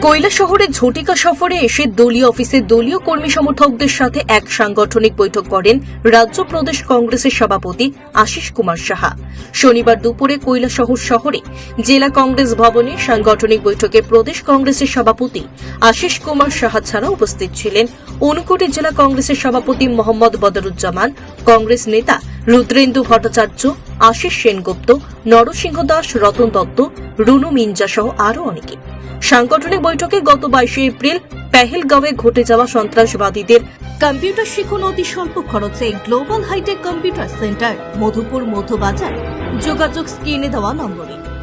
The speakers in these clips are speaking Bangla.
কৈলা শহরের ঝটিকা সফরে এসে দলীয় অফিসে দলীয় কর্মী সমর্থকদের সাথে এক সাংগঠনিক বৈঠক করেন রাজ্য প্রদেশ কংগ্রেসের সভাপতি আশিস কুমার সাহা। শনিবার দুপুরে কৈলা শহর শহরে জেলা কংগ্রেস ভবনে সাংগঠনিক বৈঠকে প্রদেশ কংগ্রেসের সভাপতি আশিস কুমার সাহা ছাড়া উপস্থিত ছিলেন ঊনকোটি জেলা কংগ্রেসের সভাপতি মোহাম্মদ বদরুজ্জামান, কংগ্রেস নেতা রুদ্রেন্দু ভট্টাচার্য, আশিস সেনগুপ্ত, নরসিংহ দাস, রতন দত্ত, রুনু মিঞ্জা সহ আরও অনেকে। সাংগঠনিক বৈঠকে গত বাইশে এপ্রিল পেহেলগাঁওয়ে ঘটে যাওয়া সন্ত্রাসবাদীদের কম্পিউটার শিখুন অতি স্বল্প খরচে global hi-tech computer centre, Madhupur Madhubazar যোগাযোগ স্ক্রিনে দেওয়া নম্বরে।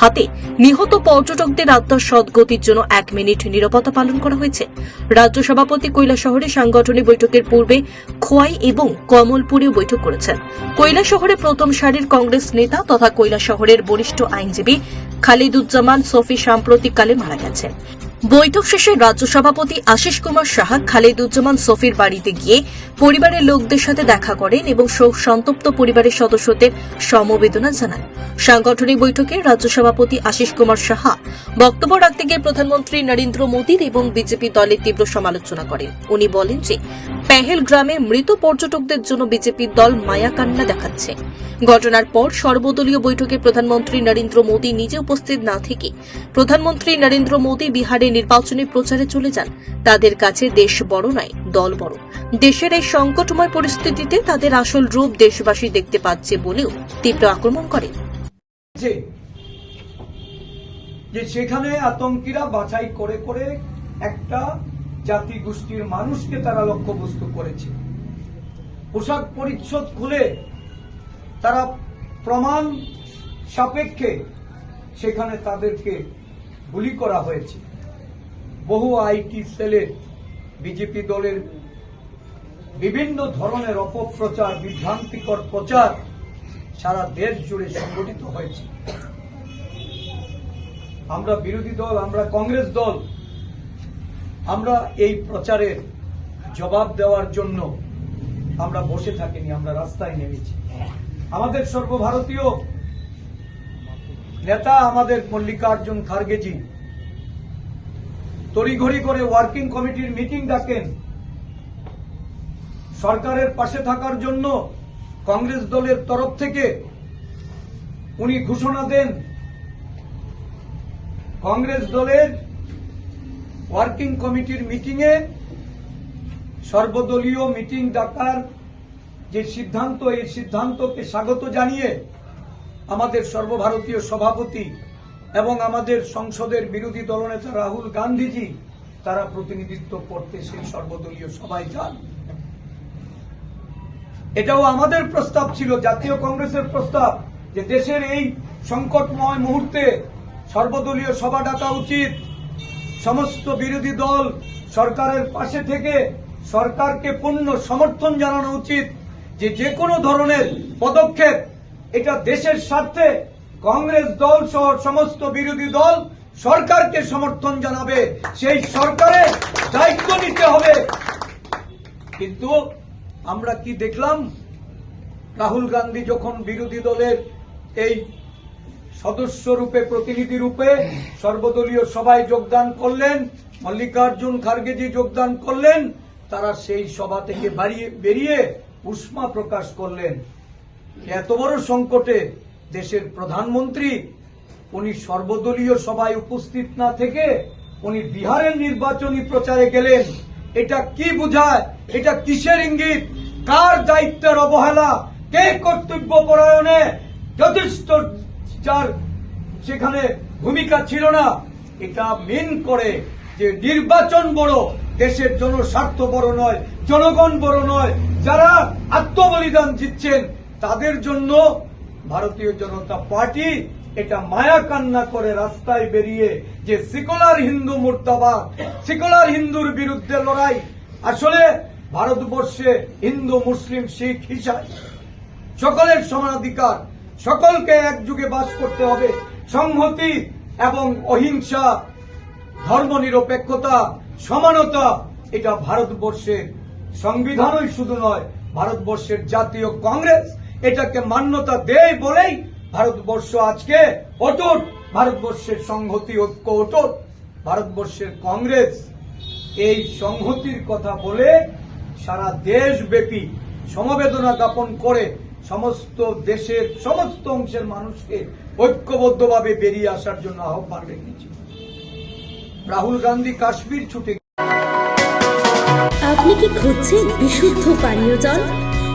হাতে। নিহত পর্যটকদের আত্মার সদ্গতির জন্য এক মিনিট নিরাপত্তা পালন করা হয়েছে। রাজ্য সভাপতি কৈলা শহরে সাংগঠনিক বৈঠকের পূর্বে খোয়াই এবং কমলপুরে বৈঠক করেছেন। কৈলা শহরে প্রথম সারির কংগ্রেস নেতা তথা কৈলা শহরের বরিষ্ঠ আইনজীবী খালিদুজ্জামান সফি সাম্প্রতিককালে মারা গেছেন। বৈঠক শেষে রাজ্য সভাপতি আশিস কুমার সাহা খালিদুজ্জামান সফির বাড়িতে গিয়ে পরিবারের লোকদের সাথে দেখা করেন এবং শোক সন্তপ্ত পরিবারের সদস্যদের সমবেদনা জানান। সাংগঠনিক বৈঠকে রাজ্য সভাপতি আশিস কুমার সাহা বক্তব্য রাখতে গিয়ে প্রধানমন্ত্রী নরেন্দ্র মোদীর এবং বিজেপি দলের তীব্র সমালোচনা করেন। উনি বলেন যে পেহেল গ্রামে মৃত পর্যটকদের জন্য বিজেপি দল মায়াকান্না দেখাচ্ছে। ঘটনার পর সর্বদলীয় বৈঠকে প্রধানমন্ত্রী নরেন্দ্র মোদী নিজে উপস্থিত না থেকে প্রধানমন্ত্রী নরেন্দ্র মোদী বিহারে নির্বাচনী প্রচারে চলে যান। তাদের কাছে দেশ বড় নয়, দল বড়। দেশের এই সংকটময় পরিস্থিতিতে তাদের আসল রূপ দেশবাসী দেখতে পাচ্ছে বলেও তীব্র আক্রমণ করেন। যে সেখানে আতঙ্কিরা বাছাই করে করে একটা জাতি গোষ্ঠীর মানুষকে তারা লক্ষ্যবস্তু করেছে। পোশাক পরিচ্ছদ খুলে তারা প্রমাণ সাপেক্ষে সেখানে তাদেরকে গুলি করা হয়েছে। বহু আইটি সেলের বিজেপি দলের বিভিন্ন ধরনের অপপ্রচার, বিভ্রান্তিকর প্রচার সারা দেশ জুড়ে সংগঠিত হয়েছে। আমরা বিরোধী দল, আমরা কংগ্রেস দল, আমরা এই প্রচারের জবাব দেওয়ার জন্য আমরা বসে থাকিনি, আমরা রাস্তায় নেমেছি। আমাদের সর্বভারতীয় নেতা আমাদের মল্লিকার্জুন খার্গেজি তড়িঘড়ি করে ওয়ার্কিং কমিটির মিটিং ডাকেন। সরকারের পাশে থাকার জন্য কংগ্রেস দলের তরফ থেকে উনি ঘোষণা দেন, কংগ্রেস দলের ওয়ার্কিং কমিটির মিটিংয়ে সর্বদলীয় মিটিং ডাকার যে সিদ্ধান্ত, এই সিদ্ধান্তকে স্বাগত জানিয়ে আমাদের সর্বভারতীয় সভাপতি এবং আমাদের সংসদের বিরোধী দলনেতা রাহুল গান্ধীজি, তারা প্রতিনিধিত্ব করতে সেই সর্বদলীয় সভায় যান। এটাও আমাদের প্রস্তাব ছিল, জাতীয় কংগ্রেসের প্রস্তাব, যে দেশের এই সংকটময় মুহূর্তে সর্বদলীয় সভা ডাকা উচিত। সমস্ত বিরোধী দল সরকারের পাশে থেকে সরকারকে পূর্ণ সমর্থন জানানো উচিত যে যে কোনো ধরনের পদক্ষেপ এটা দেশের স্বার্থে কংগ্রেস দল সহ সমস্ত বিরোধী দল সরকারকে সমর্থন জানাবে। সেই সরকারের দায়িত্ব নিতে হবে। কিন্তু আমরা কি দেখলাম? রাহুল গান্ধী যখন বিরোধী দলের এই সদস্য রূপে, প্রতিনিধি রূপে সর্বদলীয় সভায় যোগদান করলেন, মল্লিকার্জুন খার্গেজি যোগদান করলেন, তারা সেই সভা থেকে বেরিয়ে উষ্মা প্রকাশ করলেন। এত বড় সংকটে দেশের প্রধানমন্ত্রী, উনি সর্বদলীয় সভায় উপস্থিত না থেকে উনি বিহারের নির্বাচনী প্রচারে গেলেন। এটা কি বোঝায়? এটা কিসের ইঙ্গিত? কার দায়িত্বের অবহেলা? কে কর্তব্য পরায়ণে? যথেষ্ট যার সেখানে ভূমিকা ছিল না। এটা মেন করে যে নির্বাচন বড়, দেশের জনস্বার্থ বড় নয়, জনগণ বড় নয়। যারা আত্মবলিদান দিচ্ছেন, তাদের জন্য ভারতীয় জনতা পার্টি এটা মায়া কান্না করে রাস্তায় বেরিয়ে যে সিকুলার হিন্দু মুর্দাবাদ, সিকুলার হিন্দুর বিরুদ্ধে লড়াই, আসলে ভারতবর্ষে হিন্দু, মুসলিম, শিখ হিসাবে সকলের সমানাধিকার সকলকে একযুগে বাস করতে হবে। সংহতি এবং অহিংসা, ধর্মনিরপেক্ষতা, সমানতা, এটা ভারতবর্ষের সংবিধানই শুধু নয়, ভারতবর্ষের জাতীয় কংগ্রেস। এটাকে মান্যতা দেয় বলেই ভারতবর্ষ আজকে অটুট। ভারতবর্ষের সংহতি ঐক্য অটুট। ভারতবর্ষের কংগ্রেস এই সংহতির কথা বলে সারা দেশব্যাপী সমবেদনা জ্ঞাপন করে সমস্ত দেশের সমস্ত অংশের মানুষকে ঐক্যবদ্ধভাবে বেরিয়ে আসার জন্য আহ্বান রেখেছি। রাহুল গান্ধী কাশ্মীর ছুটে আপনি কি খুঁজছেন বিশুদ্ধ পানীয় জল?